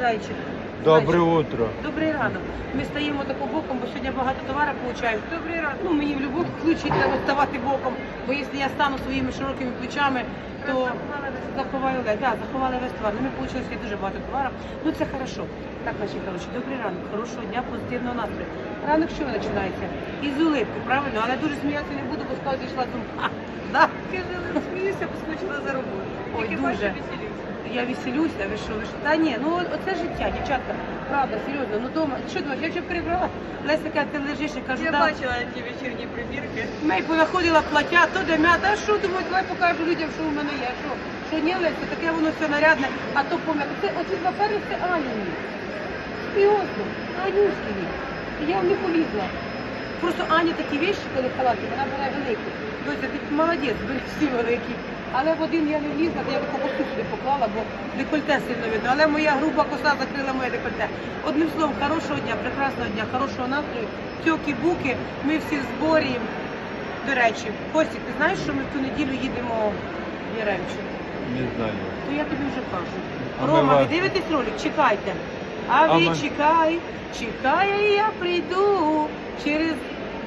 Зайчик. Доброе Зайчик. утро. Добрий ранок. Ми стаємо тако боком, бо сьогодні багато товару получаємо. Добрий ранок. Ну мені в будь-якому випадку треба ставати боком, бо якщо я стану своїми широкими плечами, то заховаю лед. Да, заховали весь товар. Ну, ми отримали дуже багато товару. Ну це хорошо. Так, наші хороші, добрий ранок, хорошого дня, позитивного настрою. Ранок що починається? Із улипки, правильно? Але дуже сміятися не буду, бо скоро зійшла думка. Да? Скажи, не сміюся, бо скучила за роботу. Ой, Тільки дуже. бачу, веселюся. Я веселюся, ви що, ви що? Та ні, ну оце життя, дівчатка. Правда, серйозно. Ну дома, що думаєш, я вже перебрала. Леся каже, ти лежиш і кажу, Я да. бачила ті вечірні примірки. Мей понаходила плаття, то де м'ята, а що думаю, давай покажу людям, що у мене є. Що, що ні, Леся, таке воно все нарядне, а то пом'яте. Це оці два це Аніні. Серйозно, Анюшкині. Я не повізла. Просто Аня такі вещі, коли в халаті, вона бере велику. Доця, ти молодець, бери всі великі. Але в один я не влізла, я косу сюди поклала, бо декольте сильно видно. Але моя груба коса закрила моє декольте. Одним словом, хорошого дня, прекрасного дня, хорошого настрою, тьоки-буки, ми всі в зборі. До речі, Костік, ти знаєш, що ми в ту неділю їдемо в Яремчу? Не знаю. То я тобі вже кажу. А Рома, ви дивитесь ролик? Чекайте. А А ви ми- чекай, чекай, я прийду через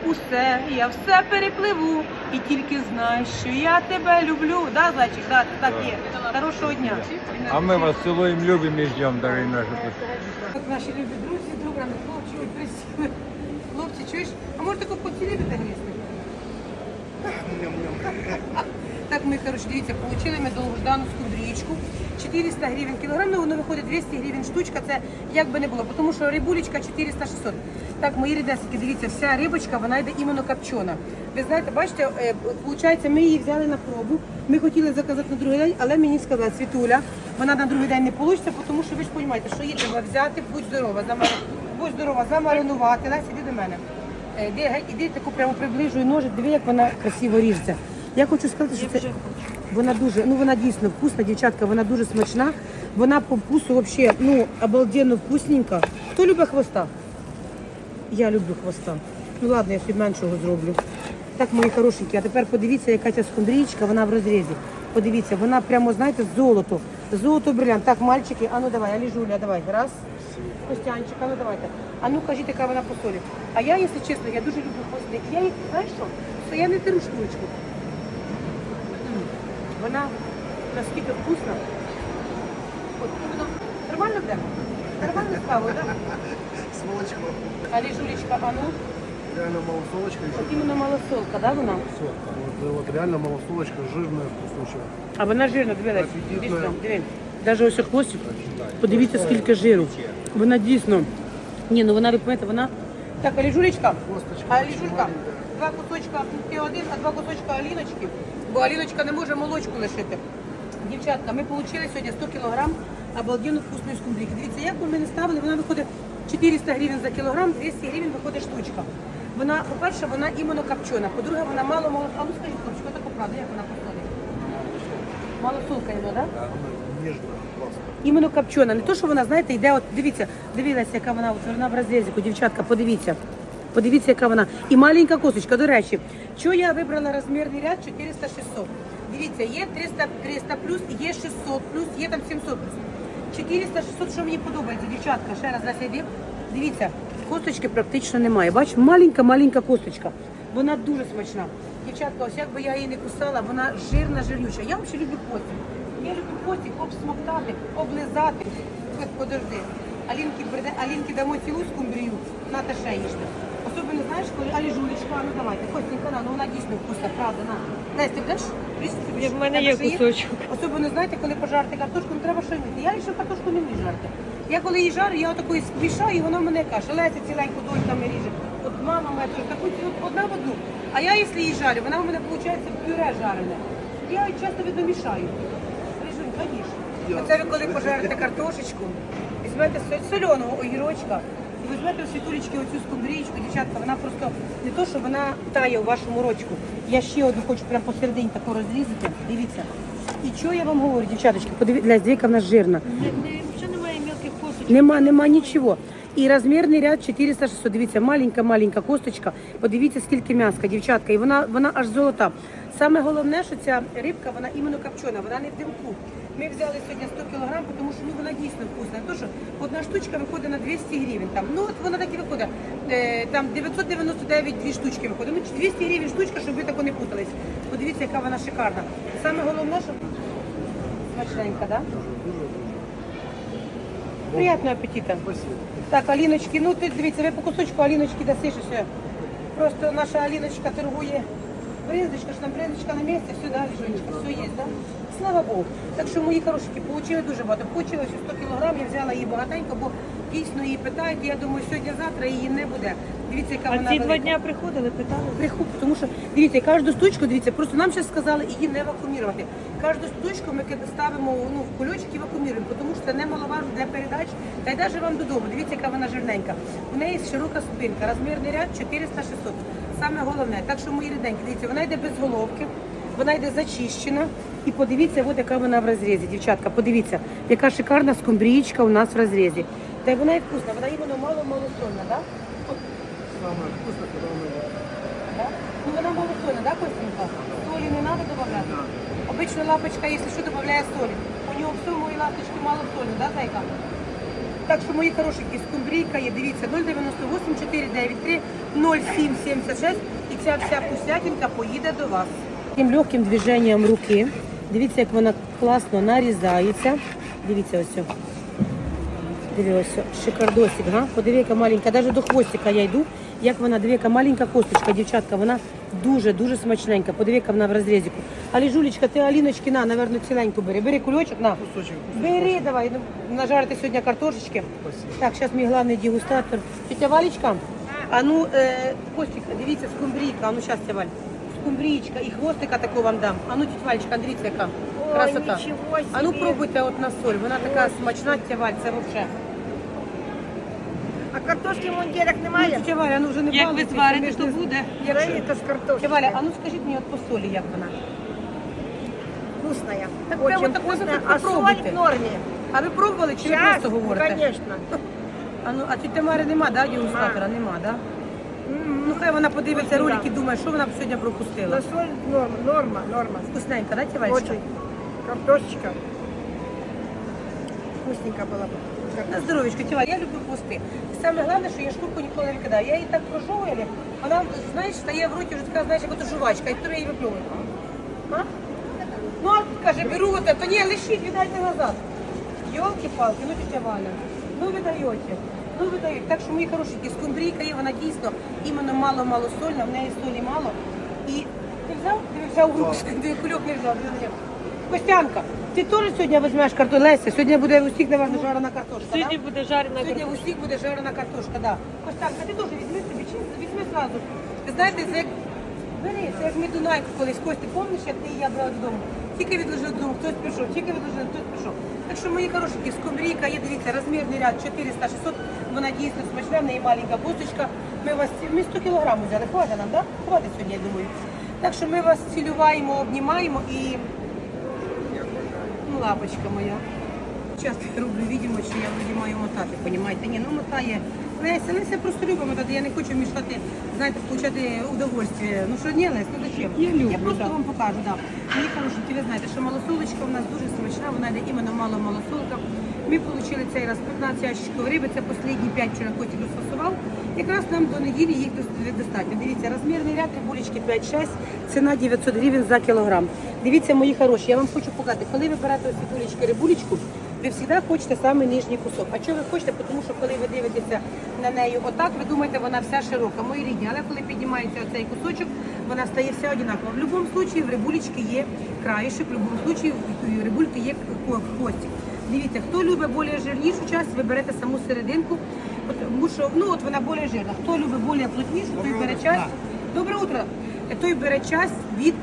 усе, я все перепливу. І тільки знай, що я тебе люблю. Да, зайчик, да, це так є. Хорошого дня. А ми вас цілуємо, любимо і ждемо, дорогі наші. наші любі друзі, добре, хлопці, ой, присіли. Хлопці, чуєш? А може таку поцілити та грізти? Так, ми, коротше, дивіться, отримали ми довгождану скумбрічку. 400 гривень кілограм, ну воно виходить 200 гривень штучка, це як би не було, тому що рибулечка 400-600. Так, мої рідесики, дивіться, вся рибочка, вона йде іменно копчена. Ви знаєте, бачите, е, виходить, ми її взяли на пробу, ми хотіли заказати на другий день, але мені сказала Світуля, вона на другий день не вийде, тому що ви ж розумієте, що її треба взяти, будь здорова, замар... будь здорова, замаринувати. Леся, іди до мене. Е, Іди, геть, іди таку прямо приближую ножик, диви, як вона красиво ріжеться. Я хочу сказати, що це вона дуже, ну вона дійсно вкусна, дівчатка, вона дуже смачна. Вона по вкусу взагалі, ну, обалденно вкусненька. Хто любить хвоста? Я люблю хвоста. Ну ладно, я собі меншого зроблю. Так, мої хорошенькі, а тепер подивіться, яка ця скумбрічка, вона в розрізі. Подивіться, вона прямо, знаєте, золото. Золото брилянт. Так, мальчики, а ну давай, Аліжуля, давай. Раз. Костянчик, а ну давайте. А ну кажіть, яка вона по солі. А я, якщо чесно, я дуже люблю хвости. Я їх, знаєш що? Що я не теру шкурочку. М, Вона наскільки вкусна. От, іменно, нормально буде? Нормально справа, так? С молочком. Алі Жулечка, а ну, Реально малосолочка еще. от іменно малосолка, да, вона? Вот, вот реально малосолочка жирная, вкуснючая. А вона жирна, дивилась. Апетитна. Диви. Даже ось хвостик, подивіться, скільки жиру. Вона дійсно. Ні, ну вона, ви пам'ятаєте, вона... Так, Аліжулечка, Аліжулька, два кусочка ти один, а два кусочка Аліночки, бо Аліночка не може молочку лишити. Дівчатка, ми отримали сьогодні 100 кг обалденно вкусної скумбрійки. Дивіться, як ми не ставили, вона виходить 400 гривень за кілограм, 200 гривень виходить штучка. Вона, по-перше, вона іменно копчена, по-друге, вона мало мало. А ну скажіть, хлопчик, таку правду, як вона походить? Мало солка йде, так? Да? Нежная, классно. Іменно копчена. Не то, що вона, знаєте, йде, от дивіться, дивилася, яка вона, от вона в розрізику, дівчатка, подивіться. Подивіться, яка вона. І маленька косточка, до речі. Чого я вибрала розмірний ряд 400-600? Дивіться, є 300, 300 плюс, є 600 плюс, є там 700 плюс. 400-600, що мені подобається, дівчатка, ще раз йди. Дивіться, косточки практично немає. Бач, маленька-маленька косточка. Вона дуже смачна. Дівчатка, ось якби я її не кусала, вона жирна, жирюча. Я взагалі люблю котик. Я люблю котик обсмоктати, облизати. Подожди. Алінки, приде, Алінки дамо цілу скумбрію, на та ще їжте. Особливо, знаєш, коли Алі жулечка, ну давайте, Костенька, на, ну вона дійсно вкусна, правда, на. Ти будеш? Ні, в мене є кусочок. Особливо, знаєте, коли пожарити картошку, ну треба що вміти. Я ще картошку не вмію жарити. Я коли її жарю, я отакої спішаю, і вона мене каже, Леся ціленьку дольками ріже. От мама моя каже, таку одна в одну. А я, якщо її жарю, вона у мене виходить пюре жарене. Я її часто видно мішаю. Ріжу, звісно. Оце ви коли пожарите картошечку, візьмете соляного огірочка, і візьмете у світулечки оцю скумбрічку, дівчатка, вона просто не то, що вона тає у вашому рочку. Я ще одну хочу прямо посередині таку розрізати. Дивіться. І що я вам говорю, дівчаточки, подивіться, яка вона жирна. Що немає мілких косточок? Нема, нема нічого. І розмірний ряд 400-600. Дивіться, маленька-маленька косточка. Подивіться, скільки м'яска, дівчатка. І вона, вона аж золота. Саме головне, що ця рибка, вона іменно копчена, вона не в димку. Ми взяли сьогодні 100 кг, тому що ну, вона дійсно вкусна. То, що одна штучка виходить на 200 гривень. Там. Ну от вона так і виходить. Е, там 999 дві штучки виходить. Ну 200 гривень штучка, щоб ви тако не путались. Подивіться, яка вона шикарна. Саме головне, що смачненька, да? Приятного аппетита. Спасибо. Так, Аліночки, ну ти дивіться, ви по кусочку Аліночки дасиш. Просто наша Аліночка торгує. Бринзочка, що там бринзочка на місці, все, да, Жонечка, все є, да? Слава Богу. Так що мої хорошики, получили дуже багато. Получилось 100 кілограм, я взяла її багатенько, бо дійсно її питають. Я думаю, сьогодні-завтра її не буде. Дивіться, яка А вона ці велика. два дня приходили, питали. Прихоп, тому що дивіться, кожну штучку, дивіться, просто нам зараз сказали її не вакуумірувати. Кожну штучку ми кида- ставимо ну, в кульочок і вакууміруємо, тому що це немаловажно для передач. Та й навіть вам додому. Дивіться, яка вона жирненька. У неї широка спинка, розмірний ряд 400-600. Саме головне. Так що мої рідненькі, дивіться, вона йде без головки, вона йде зачищена. І подивіться, от яка вона в розрізі, дівчатка. Подивіться, яка шикарна скумбрієчка у нас в розрізі. Та й вона і вкусна, вона іменно мало-мало сольна, так? Да? Самое вкусное, когда она Да? Ну вона малосольна, да, Костенька? Солі не треба додавати? Обично лапочка, якщо що, додає солі. У нього все мої ласточки мало солі, да, зайка? Так що мої хорошенькі, скумбрійка є, дивіться, 098 493 0776 і ця вся вкуснятинка поїде до вас. Таким легким движенням руки. Дивіться, як вона класно нарізається. Дивіться ось. Дивіться, шикардосик, га? Подиви, яка маленька, навіть до хвостика я йду. Як вона, диви, яка маленька косточка, дівчатка, вона дуже-дуже смачненька. Подиви, яка вона в розрізіку. Але, Жулечка, ти Аліночки, на, напевно, ціленьку бери. Бери кульочок, на. кусочек. Бери, давай, ну, нажарити сьогодні картошечки. Спасибо. Так, зараз мій головний дегустатор. Тетя Валечка, а ну, е, Костик, дивіться, скумбрійка, а ну зараз, тетя Валь. Скумбрійка і хвостика таку вам дам. А ну, тетя Валечка, дивіться, яка красота. А ну, пробуйте от на соль, вона така смачна, тетя Валь, це взагалі. А картошки в мундірах Ну, немає? тетя Валя, ну вже не Як ви зварите, ж то не- буде. Якщо- Жарите з картошки. Тетя Валя, а ну скажіть мені от по солі, як вона? Вкусная. Так прямо Очень так вкусная. вот А соль попробуйте. в норме. А ви пробували чи ви Сейчас, просто ну, говорите? конечно. А ну, а тітя Мари нема, да, дегустатора? Нема, да? Ну хай вона подивиться ролик і думає, що вона б сьогодні пропустила. Но соль норма, норма, норма. Вкусненька, да, Тівальчика? Очень. Картошечка. Вкусненько было бы. На здоров'ячко, Тіваль, я люблю хвости. Саме головне, що я шкурку ніколи не викидаю. Я її так прожовую, вона, знаєш, стає в роті вже така, знаєш, як ото жувачка, і я її виплюваю. А? Ну, а каже, беру от це, ні, лишіть, віддайте назад. Йолки-палки, ну тетя Валя, ну ви даєте. Ну ви даєте. Так що мої хорошенькі, скумбрійка є, вона дійсно іменно мало-мало сольна, в неї солі мало. І ти взяв? Ти взяв в руку, ти кульок не взяв. ти не взяв. Костянка, ти теж сьогодні візьмеш картошку? Леся, сьогодні буде у всіх, напевно, жарена картошка, Сьогодні да? буде жарена Сьогодні у всіх буде жарена картошка, да. Костянка, ти теж візьми собі, чи візьми зразу. Знаєте, це як бери, це як ми Дунайку колись. Костя, пам'ятаєш, як ти і я брала додому? Тільки відложив додому, хтось пішов, тільки відложив, хтось пішов. Так що мої хорошенькі, скумбрійка є, дивіться, розмірний ряд 400-600, вона дійсно смачна, в неї маленька косточка. Ми вас, ми 100 кілограм взяли, хватить нам, так? Да? Хватить сьогодні, я думаю. Так що ми вас цілюваємо, обнімаємо і Ну, лапочка моя. Часто я роблю відео, що я маю мотати, понімаєте? Ні, ну мотає. Леся, Леся просто любить мотати, я не хочу мішати, знаєте, получати удовольствие. Ну що ні, Лесь, ну зачем? Я люблю, Я просто вам покажу, да. Мені хорошенькі, ви знаєте, що малосолочка у нас дуже смачна, вона йде іменно мало малосолка. Ми отримали цей раз 15 ящиків риби, це останні 5 вчора котик розфасував. Якраз нам до неділі їх достатньо. Дивіться, розмірний ряд рибулечки 5-6, ціна 900 гривень за кілограм. Дивіться, мої хороші, я вам хочу показати, коли ви берете ось кулечки рибулечку, ви завжди хочете саме нижній кусок. А чого ви хочете? Тому що коли ви дивитеся на неї отак, ви думаєте, вона вся широка. Мої рідні, але коли піднімається оцей кусочок, вона стає вся одинакова. В будь-якому випадку в рибулечки є краєшок, в будь-якому випадку в рибульки є хво- хвостик. Дивіться, хто любить більш жирнішу часть, ви берете саму серединку, тому що ну от вона більш жирна. Хто любить більш плотнішу, той бере часть. Добре утро. Той бере часть від,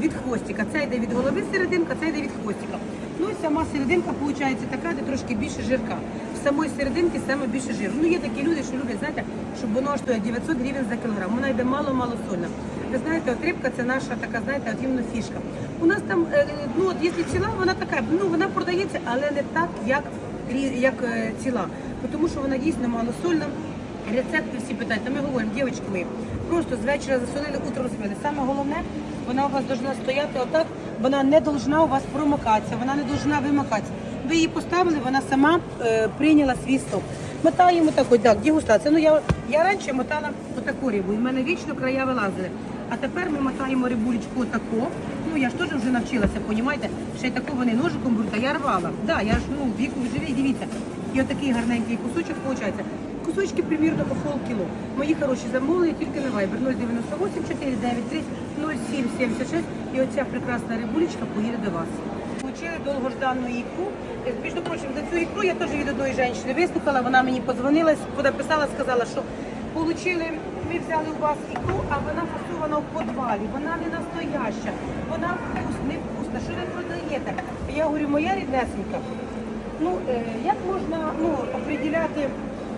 від хвостика. Це йде від голови серединка, це йде від хвостика. Ну і сама серединка виходить така, де трошки більше жирка. В самої серединки саме більше жиру. Ну є такі люди, що люблять, знаєте, щоб воно стоїть 900 гривень за кілограм. Вона йде мало-мало сольна. Ви знаєте, от рибка це наша така, знаєте, от фішка. У нас там, е, ну от якщо ціла, вона така, ну вона продається, але не так, як, як е, ціла. Тому що вона дійсно малосольна. Рецепти всі питають, та ми говоримо, дівчатки мої, просто з вечора засолили, утром розпили. Саме головне, вона у вас повинна стояти отак, вона не повинна у вас промокатися, вона не повинна вимикатися. ви її поставили, вона сама е, прийняла свій сок. Мотаємо таку, так, дегустація. Ну я, я раніше мотала отаку рибу, і в мене вічно края вилазили. А тепер ми мотаємо рибулечку отаку. Ну я ж теж вже навчилася, понімаєте? Ще й таку вони ножиком беруть, я рвала. Да, я ж ну віку живі, дивіться. І отакий гарненький кусочок виходить. Кусочки примірно по полкіло. Мої хороші замовлення тільки на Viber 098 493 0776. І оця прекрасна рибулечка поїде до вас. Получили довгождану ікру. Е, Між прочим, за цю ікру я теж від одної жінки вислухала, вона мені подзвонила, написала, сказала, що получили, ми взяли у вас ікру, а вона фасована в подвалі, вона не настояща, вона вкус, не вкусна. Що ви продаєте? Я говорю, моя ріднесенька. Ну, е, як можна ну, определяти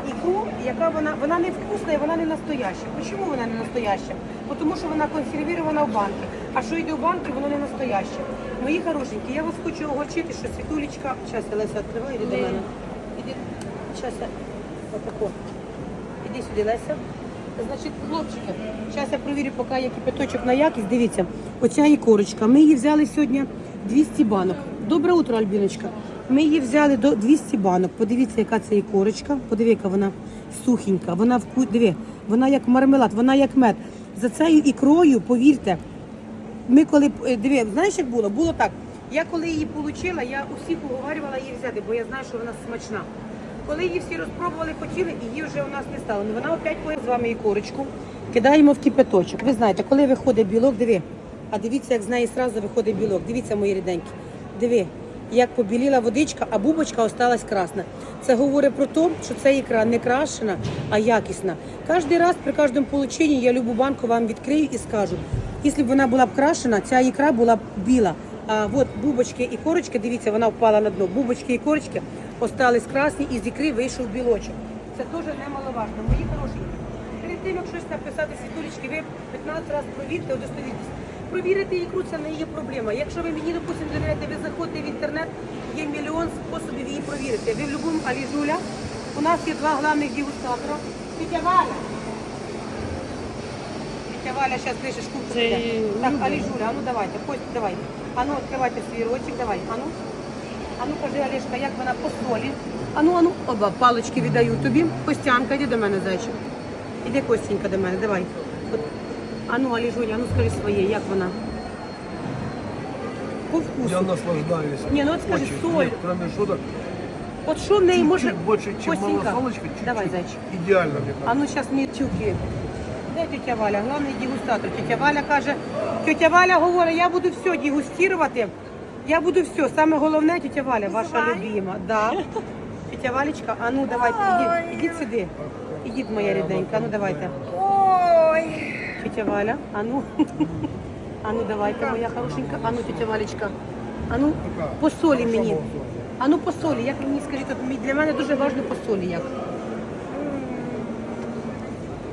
ікру, яка вона, вона не вкусна і вона не настояща. Чому вона не настояща? Бо Тому що вона консервірована в банки. А що йде в банки, воно не настояще. Мої хорошенькі, я вас хочу огорчити, що світулечка. Зараз я Леся відкриваю, іди до мене. Іди. Зараз я отако. Іди сюди, Леся. Значить, хлопчики, зараз я провірю, поки є кипяточок на якість. Дивіться, оця ікорочка. Ми її взяли сьогодні 200 банок. Добре утро, Альбіночка. Ми її взяли до 200 банок. Подивіться, яка це ікорочка. Подиви, яка вона сухенька. Вона вку... Диви, вона як мармелад, вона як мед. За цією ікрою, повірте, ми коли е, диви, знаєш, як було? Було так. Я коли її отримала, я усіх уговарювала її взяти, бо я знаю, що вона смачна. Коли її всі розпробували, хотіли, її вже у нас не стало. Ну вона опять поїде з вами і корочку. Кидаємо в кипяточок. Ви знаєте, коли виходить білок, диви. А дивіться, як з неї одразу виходить білок. Дивіться, мої ріденькі. Диви, як побіліла водичка, а бубочка осталась красна. Це говорить про те, що ця ікра не крашена, а якісна. Кожен раз при кожному полученні я любу банку вам відкрию і скажу. Якщо б вона була б крашена, ця ікра була б біла. А от бубочки і корочки, дивіться, вона впала на дно. Бубочки і корочки остались красні, і з ікри вийшов білочок. Це теж немаловажно. Мої хороші. Перед тим, як щось написати світулечки, ви 15 разів провірте, удостовіртесь. Провірити ікру це не є проблема. Якщо ви мені, допустимо, довіряєте, ви заходите в інтернет, є мільйон способів її провірити. Ви в будь-якому аліжуля. У нас є два головних дегустатора. Тетя Валя. Тетя Валя зараз шкурку. Це. Так. Аліжуля, а ну давайте, Костя, давай. А ну відкривайте свій ротик, давай. А ну. А ну кажи, Олешка, як вона по солі. А ну, а ну, оба, палички віддаю тобі. Костянка, йди до мене, зайчик. Іди, Костенька, до мене, давай. От. А ну, Аліжуля, а ну скажи своє, як вона? По вкусу. Я наслаждаюсь. Не, ну вот скажи, Очень. соль. Нет, кроме шуток, От що в неї може... чуть-чуть больше, чем Костенька, малосолочка, чуть-чуть. Давай, зайчик. Идеально, мне кажется. А ну зараз мені тюки. Де тетя Валя? Головний дегустатор. Тетя Валя каже, тетя Валя говорить, я буду все дегустувати. Я буду все. Саме головне, тетя Валя, ваша любима. Да. Тетя Валечка, а ну давайте, ідіть, ідіть сюди. Ідіть, моя рідненька, а ну давайте. Ой, Тетя Валя, а ну. А ну давайте, моя хорошенька. А ну, тетя Валечка. А ну, по солі мені. А ну по солі, як мені скажіть, от для мене дуже важливо по солі як.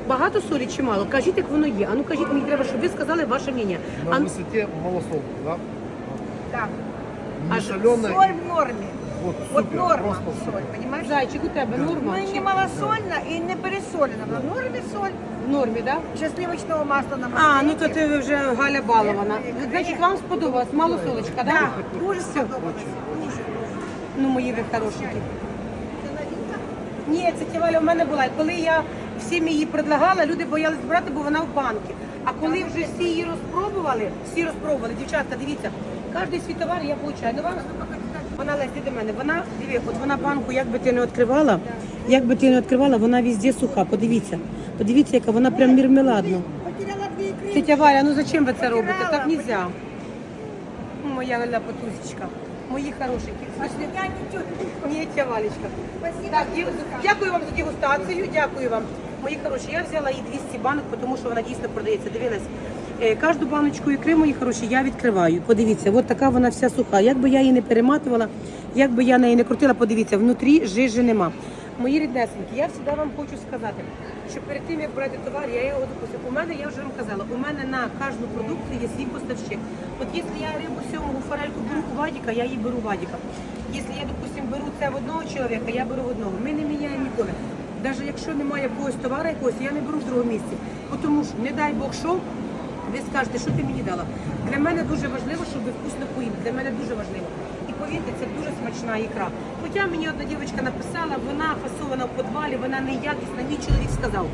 Багато солі чи мало? Кажіть, як воно є. А ну кажіть, мені треба, щоб ви сказали ваше мнення. На А, ну- высоте малосолка, да? Так. А Не соленая. Соль в норме. Вот, Вот супер, норма просто соль, понимаешь? Зайчик, у тебе норма? Ну, не малосольна і не пересолена. В нормі соль. В нормі, так? Да? Ще сливочного масла на А, ну то ти вже Галя балована. Значить, вам сподобалось? Мало солочка, так? Да? Да, дуже сподобалось. Дуже. Ну, мої ви хорошенькі. Ні, це тіваля в мене була. Коли я всім її предлагала, люди боялись брати, бо вона в банки. А коли вже всі її розпробували, всі розпробували, дівчатка, дивіться, кожен свій товар я получаю. Ну вам вона лезь до мене. Вона диви, от вона банку, як би ти не відкривала, як би ти не відкривала, вона везде суха. Подивіться. Подивіться, яка вона прям мірмеладна. Тетя Валя, ну зачем ви це робите? Так нельзя. Моя ляпотусечка. Мої хорошенькі. Смачні. Не тетя. Ні, тя Валечка. Так, дякую вам за дегустацію, дякую вам. Мої хороші, я взяла її 200 банок, тому що вона дійсно продається. Дивилась. Е, Кожну баночку ікри, мої хороші, я відкриваю. Подивіться, от така вона вся суха. Як би я її не перематувала, як би я неї не крутила, подивіться, внутрі жижі нема. Мої ріднесенькі, я завжди вам хочу сказати, що перед тим, як брати товар, я його допустим. У мене, я вже вам казала, у мене на кожну продукцію є свій поставщик. От якщо я рибу сьомого форельку беру у Вадіка, я її беру у Вадіка. Якщо я, допустим, беру це в одного чоловіка, я беру в одного. Ми не міняємо ніколи. Навіть якщо немає якогось товару якогось, я не беру в другому місці. Тому що, не дай Бог, що ви скажете, що ти мені дала. Для мене дуже важливо, щоб ви вкусно поїли. Для мене дуже важливо. І повірте, це дуже смачна ікра. Хоча мені одна дівчинка написала, вона фасована в підвалі, вона неякісна, мій чоловік сказав.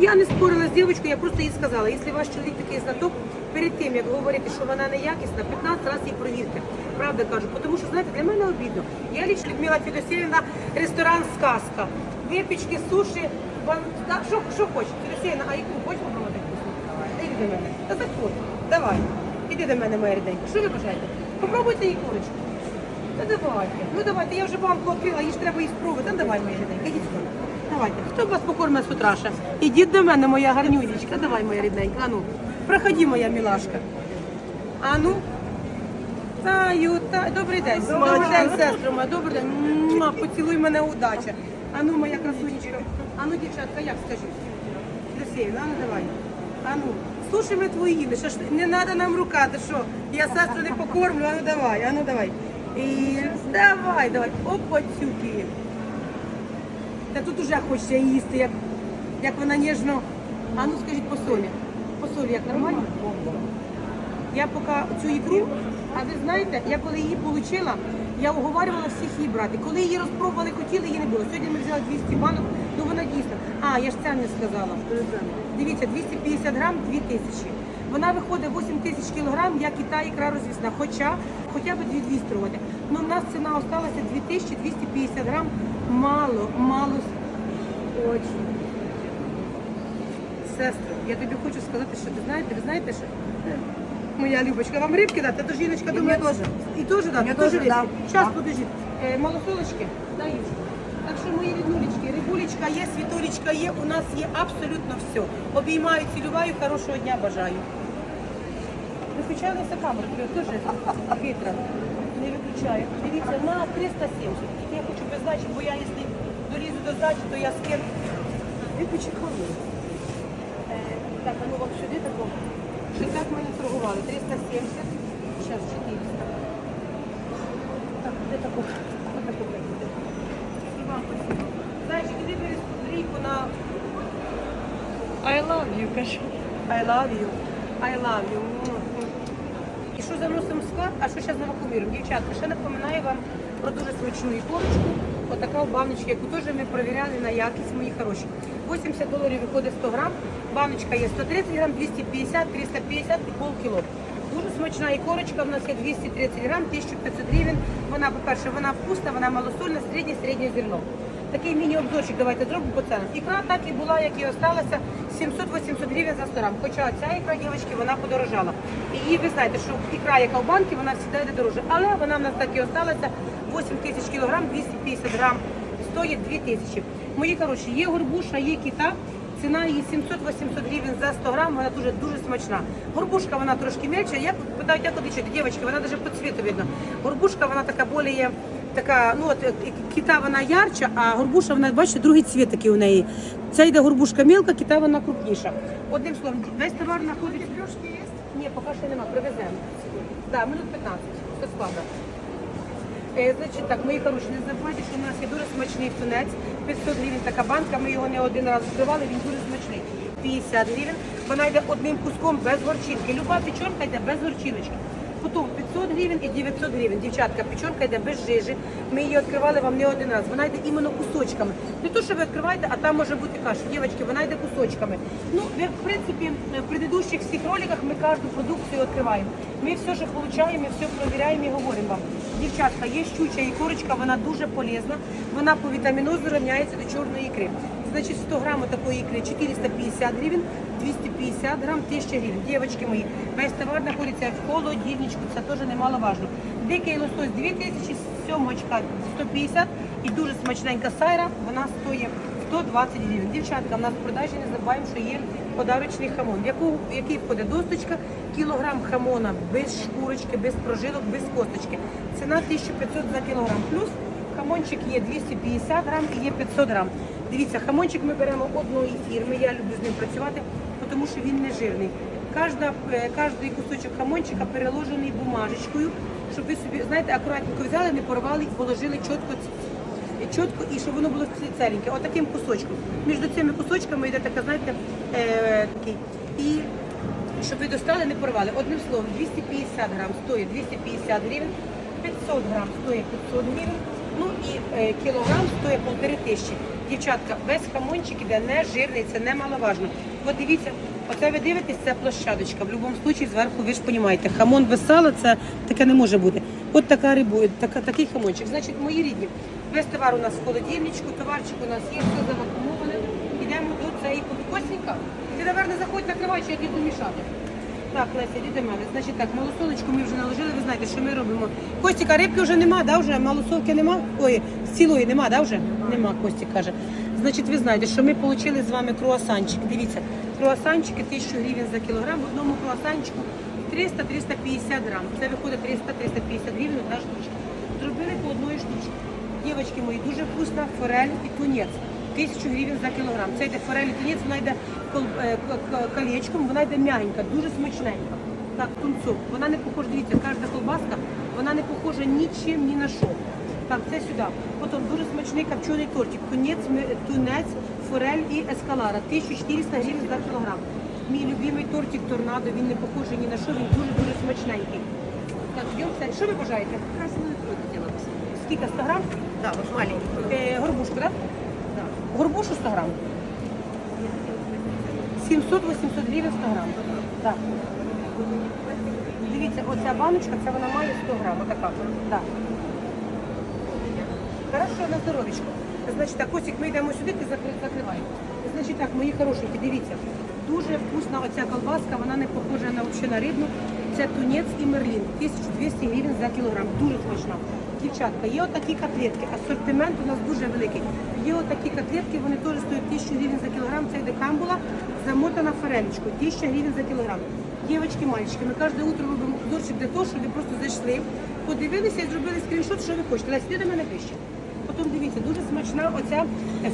Я не спорила з дівчинкою, я просто їй сказала, якщо ваш чоловік такий знаток, перед тим, як говорити, що вона неякісна, 15 разів її провірте. Правда кажу, тому що, знаєте, для мене обідно. Я лічно Людмила Федосіївна, ресторан «Сказка». Випічки, суші, да, що, що хочеш? Федосіївна, а яку хочеш попробувати? Іди до мене. Та заходь. Давай. Іди до мене, моя рідненька. Що ви бажаєте? Попробуйте її курочку. Та давайте. Ну давайте, я вже банку відкрила, їй ж треба її спробувати. Та давай, моя рідненька, сюди. Давайте. Хто вас покорме з утра? Ідіть до мене, моя гарнюнечка. Давай, моя рідненька. А ну, проходи, моя мілашка. А ну. Таю, та... Добрий день. Добрий день, сестра моя. Добрий день. Муа, Поцілуй мене удача. А ну, моя красунечка. А ну, дівчатка, як скажіть? Красиві, а ну давай. А ну, слушай ми твої їли, що ж не треба нам рукати, що? Я сестру не покормлю, а ну давай, а ну давай. І давай, давай. Опа, цюки. Та тут уже хочеться їсти, як, як вона ніжно. А ну скажіть по солі. По солі як нормально? Я поки цю ікру, а ви знаєте, я коли її отримала, я уговарювала всіх її брати. Коли її розпробували, хотіли, її не було. Сьогодні ми взяли 200 банок, ну вона дійсно. А, я ж це не сказала. Дивіться, 250 грам 2 тисячі. Вона виходить 8 тисяч кілограм, як і та ікра розвісна. Хоча, хоча б 2200 робити. Ну в нас ціна осталася 2250 грам. Мало, мало. Очень. Сестра, я тобі хочу сказати, що ти знаєте, ви знаєте, що моя Любочка, вам рибки дати, то жіночка думає. теж. І теж дати, теж рибки. Зараз подожди. Е, малосолочки, даю. Так що мої ріднулечки, рибулечка є, світулечка є, у нас є абсолютно все. Обіймаю, цілюваю, хорошого дня бажаю. Виключалася тобі теж хитра. Не виключаю. Дивіться, на 370. Я хочу без здачі, бо я якщо долізу до здачі, то я скину. Виключи камеру. Е, Так, а ну вам сюди тако. Що так ми не торгували? 370. Зараз 400. Так, де тако? Отако прийде. І вам спасибо. Зайчик, іди бери рійку на I love you, кажу. I love you. I love you. І що заносимо в склад, а що зараз на вакууміруємо? Дівчатка, ще напоминаю вам про дуже смачну ікорочку. Отака баночка, яку теж ми перевіряли на якість, мої хороші. 80 доларів виходить 100 грам, баночка є 130 грам, 250, 350 і полкіло. Дуже смачна ікорочка, в нас є 230 грам, 1500 гривень. Вона, по-перше, вона вкусна, вона малосольна, середнє, середнє зерно. Такий міні-обзорчик давайте зробимо по ценам. Ікра так і була, як і осталася, 700-800 гривень за 100 грам. Хоча ця ікра, дівчатки, вона подорожала. І ви знаєте, що ікра, яка в банки, вона завжди йде дорожче. Але вона в нас так і осталася, 8 тисяч кілограм, 250 грам, стоїть 2 тисячі. Мої хороші, є горбуша, є кита. Ціна її 700-800 гривень за 100 грам, вона дуже дуже смачна. Горбушка вона трошки мельча. Я питаю, як одичати, дівчатки, вона навіть по цвіту видно. Горбушка вона така більш така, ну от кита вона ярча, а горбуша вона, бачите, другий цвіт такий у неї. Це йде горбушка мілка, кита вона крупніша. Одним словом, весь товар знаходиться. Ні, поки що нема, привеземо. Да, минут 15, до складу. Е, Значить так, мої хороші, не забувайте, що у нас є дуже смачний тунець. 500 гривень така банка, ми його не один раз вкривали, він дуже смачний. 50 гривень, вона йде одним куском без горчинки. Люба печенка йде без горчиночки. Потім 500 гривень і 900 гривень. Дівчатка, печенка йде без жижі. Ми її відкривали вам не один раз. Вона йде іменно кусочками. Не то, що ви відкриваєте, а там може бути каша. Дівчатки, вона йде кусочками. Ну, в принципі, в предыдущих всіх роликах ми кожну продукцію відкриваємо. Ми все, що получаємо, все провіряємо і говоримо вам. Дівчатка, є щуча і корочка, вона дуже полезна. Вона по вітамінозу рівняється до чорної ікри. Значить, 100 грамів такої ікри 450 гривень, 250 грам 1000 гривень. Дівчатки мої, весь товар знаходиться в холодильничку, це теж немаловажно. Дикий лосось 2000, сьомочка 150 і дуже смачненька сайра, вона стоїть 120 гривень. Дівчатка, в нас в продажі не забуваємо, що є подарочний хамон, в яку, в який входить досточка, кілограм хамона без шкурочки, без прожилок, без косточки. Ціна 1500 за кілограм. Плюс хамончик є 250 грам і є 500 грам. Дивіться, хамончик ми беремо одної фірми, я люблю з ним працювати, тому що він не жирний. Кожна, е, кожний кусочок хамончика переложений бумажечкою, щоб ви собі, знаєте, акуратненько взяли, не порвали положили чітко чітко і щоб воно було ціленьке. Отаким кусочком. Між цими кусочками йде така, знаєте, е, такий. І щоб ви достали, не порвали. Одним словом, 250 грам стоїть 250 гривень, 500 500 грам стоїть 500 гривень, ну і е, кілограм стоїть полтори тисячі. Дівчатка, весь хамончик іде не жирний, це немаловажно. Дивіться, оце ви дивитесь, це площадочка. В будь-якому випадку зверху ви ж розумієте, хамон без сала це таке не може бути. От така рибу, така, такий хамончик. Значить, мої рідні, весь товар у нас в холодильничку, товарчик у нас є, все завакумоване. Йдемо до цієї Костенька, ти, напевно, заходь накривай, чи я піду мішати. Так, Леся, йди до мене. Значить так, малосолочку ми вже наложили, ви знаєте, що ми робимо. Костіка, рибки вже нема, да, вже? Малосолки нема? Ой, цілої нема, да, вже? Нема, Костік каже. Значить, ви знаєте, що ми отримали з вами круасанчик. Дивіться, круасанчики 1000 гривень за кілограм. В одному круасанчику 300-350 грам. Це виходить 300-350 гривень одна штучка. Зробили по одної штучки. Дівчатки мої, дуже вкусна форель і тунець. Тисячу гривень за кілограм. Це йде форель і тунець, вона йде е, колечком, вона йде м'ягенька, дуже смачненька. Так, тунцом. Вона не похожа, дивіться, кожна колбаска, вона не похожа нічим ні на що. Так, це сюди. Потім дуже смачний копчений тортик. Тунець, тунець, форель і ескалара. 1400 гривень за кілограм. Мій любимий тортик торнадо, він не похожий ні на що, він дуже-дуже смачненький. Так, йдемо. Що ви бажаєте? Хотела бы. Скільки 100 грам? Да, вот маленькую. Е, горбушку, так? Да. Горбушу 100 грам. 700-800 гривень 100 грам. Так. Дивіться, оця баночка, це вона має 100 грам, отака. Так. Хорошо, на здоров'ячко. Значить, так, Костік, ми йдемо сюди, ти закри- закривай. Значить так, мої хорошенькі, дивіться. Дуже вкусна оця колбаска, вона не похожа на, взагалі на рибну. Це тунець і мерлін. 1200 гривень за кілограм. Дуже смачна. Дівчатка, є отакі котлетки. Асортимент у нас дуже великий. Є отакі котлетки, вони теж стоять 1000 гривень за кілограм. Це йде камбула, замотана форелечку. 1000 гривень за кілограм. Дівчатки, мальчики, ми кожне утро робимо обзорчик для того, щоб ви просто зайшли, подивилися і зробили скріншот, що ви хочете. Лесь, до мене ближче. Потім дивіться, дуже смачна оця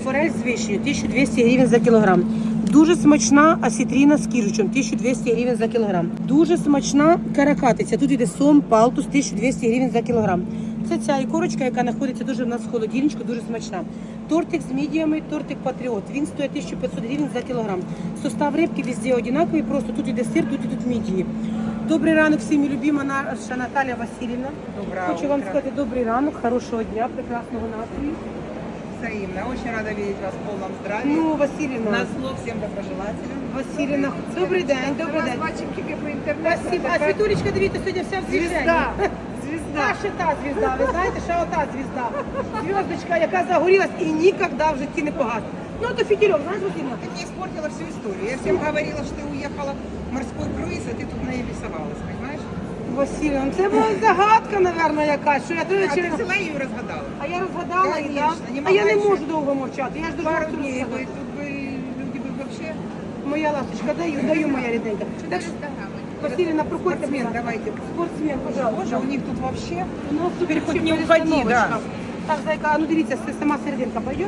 форель з вишнею, 1200 гривень за кілограм. Дуже смачна асітріна з кіржичем, 1200 гривень за кілограм. Дуже смачна каракатиця. Тут йде сом, палтус, 1200 гривень за кілограм. Це ця ікорочка, яка знаходиться дуже в нас в холодильничку, дуже смачна. Тортик з мідіями, тортик Патріот. Він стоїть 1500 гривень за кілограм. Состав рибки везде одинаковий, просто тут іде сир, тут ідуть мідії. Добрий ранок всім любима наша Наталя Васильівна. Доброе Хочу вам утро. сказати добрий ранок, хорошого дня, прекрасного настрою. Взаимно. Очень рада видеть вас в полном здравии. Ну, Васильівна, На зло всем доброжелателям. Васильівна, добрий день, добрий день. бачимо тільки по інтернету. Спасибо. А Світулечка, дивіться, сьогодні вся в движенні. Звізда. Звізда. Та ще та звізда, ви знаєте, ще ота звізда. Зв'язочка, яка загорілась і ніколи в житті не погасне. Ну, то фітільок, знаєш, Васильівна? Ты мне испортила всю историю. Я всем говорила, что ты уехала морской круиз, а ты тут на ней рисовалась, понимаешь? Васильівна, це була загадка, напевно, якась, що я дуже А через... ты взяла ее и разгадала. А я розгадала і да. Конечно, не А я не могла можу довго мовчати. Я ж дуже Пару трусила. дней бы, тут бы люди бы вообще... Моя ласточка, даю, даю, моя рідненька. Так що, Васильівна, проходьте, Спортсмен, будь ласка. давайте. Спортсмен, пожалуйста. Боже, у них тут вообще... У нас тут Теперь хоть вообще не уходи, перестановочка. да. Так, зайка, а ну дивіться, це сама серединка пойдет?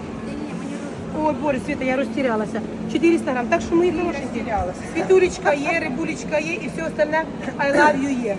Ой, Боже, Света, я розтірялася. 400 грам. Так що мої хороші. Растерялась. Світулечка є, рибулечка є і все остальне I love you є.